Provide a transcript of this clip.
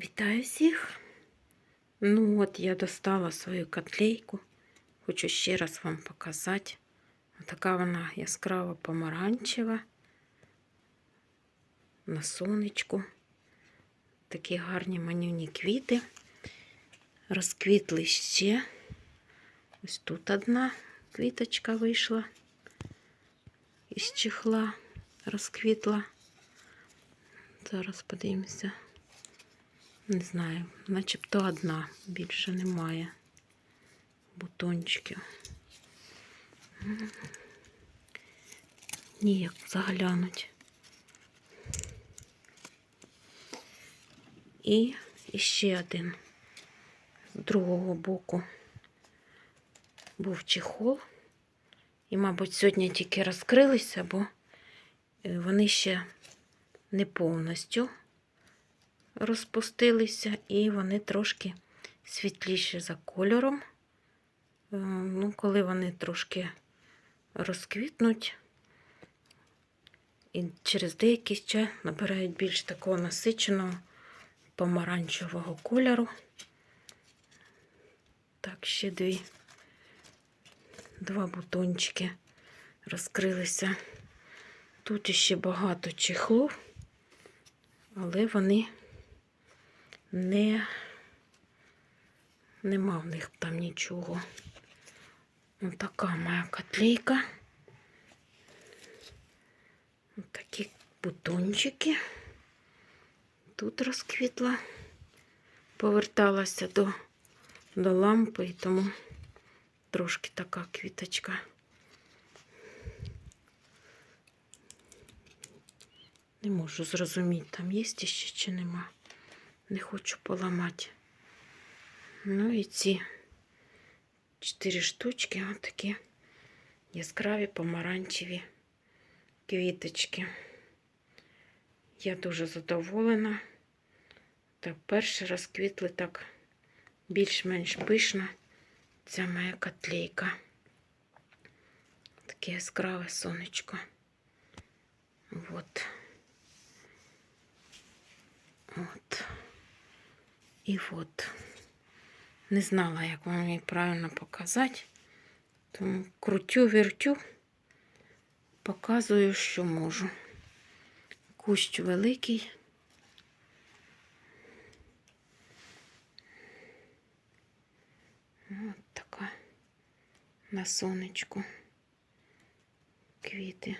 Вітаю всіх. Ну от я достала свою котлейку. Хочу ще раз вам показати. Така вона яскраво помаранчева. На сонечку. Такі гарні манюні квіти. Розквітли ще. Ось тут одна квіточка вийшла. Із чехла розквітла. Зараз подивимося. Не знаю, начебто одна, більше немає бутончиків. Ніяк заглянуть. І ще один з другого боку був чехол. І, мабуть, сьогодні тільки розкрилися, бо е, вони ще не повністю розпустилися, і вони трошки світліші за кольором. Е, Ну, коли вони трошки розквітнуть, і через деякий час набирають більш такого насиченого помаранчевого кольору. Так, ще дві, два бутончики розкрилися. Тут іще багато чехлов, але вони не нема в них там нічого. Ось така моя котлейка. Ось такі бутончики. Тут розквітла, поверталася до, до лампи, і тому трошки така квіточка. Не можу зрозуміти, там є ще чи нема. Не хочу поламати. Ну і ці чотири штучки, ось такі яскраві помаранчеві квіточки. Я дуже задоволена. Так, перший раз квітли так більш-менш пишно. Ця моя котлейка. Таке яскраве сонечко. Вот. От. І от. Не знала, як вам її правильно показати. Тому крутю, вертю, показую, що можу. Кущ великий. От така на сонечку квіти.